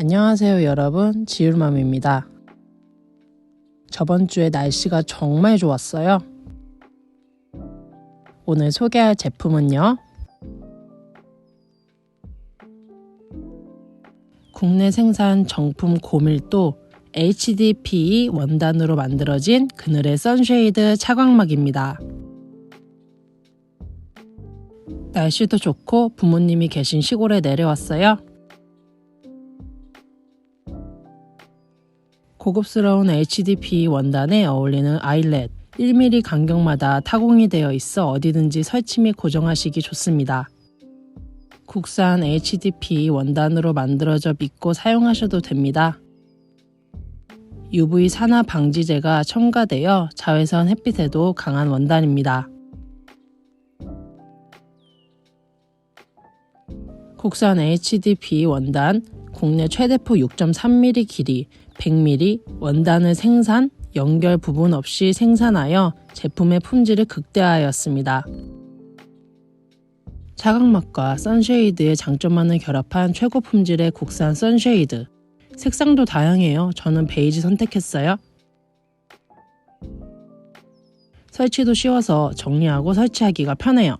안녕하세요 여러분 지율맘입니다. 저번 주에 날씨가 정말 좋았어요. 오늘 소개할 제품은요. 국내 생산 정품 고밀도 HDPE 원단으로 만들어진 그늘의 선쉐이드 차광막입니다. 날씨도 좋고 부모님이 계신 시골에 내려왔어요. 고급스러운 HDPE 원단에 어울리는 아일렛 1mm 간격마다 타공이 되어 있어 어디든지 설치 및 고정하시기 좋습니다. 국산 HDPE 원단으로 만들어져 믿고 사용하셔도 됩니다. UV 산화 방지제가 첨가되어 자외선 햇빛에도 강한 원단입니다. 국산 HDPE 원단 국내 최대포 6.3mm 길이 100mm 원단을 생산, 연결 부분 없이 생산하여 제품의 품질을 극대화하였습니다. 차광막과 선쉐이드의 장점만을 결합한 최고 품질의 국산 선쉐이드. 색상도 다양해요. 저는 베이지 선택했어요. 설치도 쉬워서 정리하고 설치하기가 편해요.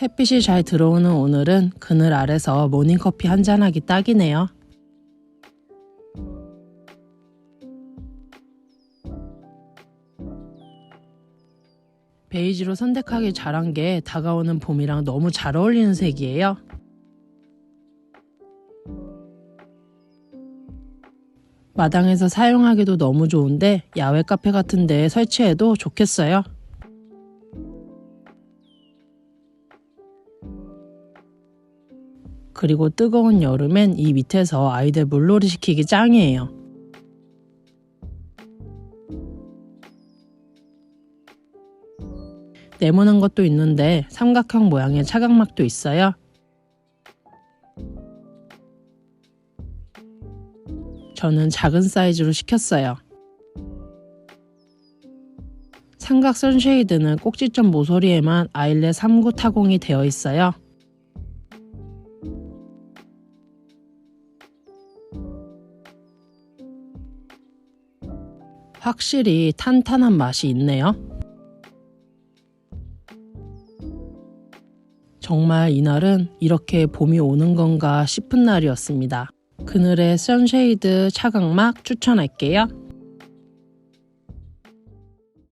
햇빛이 잘 들어오는 오늘은 그늘 아래서 모닝커피 한잔하기 딱이네요. 베이지로 선택하기 잘한 게 다가오는 봄이랑 너무 잘 어울리는 색이에요. 마당에서 사용하기도 너무 좋은데 야외 카페 같은 데 설치해도 좋겠어요. 그리고 뜨거운 여름엔 이 밑에서 아이들 물놀이 시키기 짱이에요. 네모난 것도 있는데 삼각형 모양의 차각막도 있어요. 저는 작은 사이즈로 시켰어요. 삼각 선쉐이드는 꼭지점 모서리에만 아일렛 3구 타공이 되어 있어요. 확실히 탄탄한 맛이 있네요. 정말 이날은 이렇게 봄이 오는 건가 싶은 날이었습니다. 그늘의 선쉐이드 차각막 추천할게요.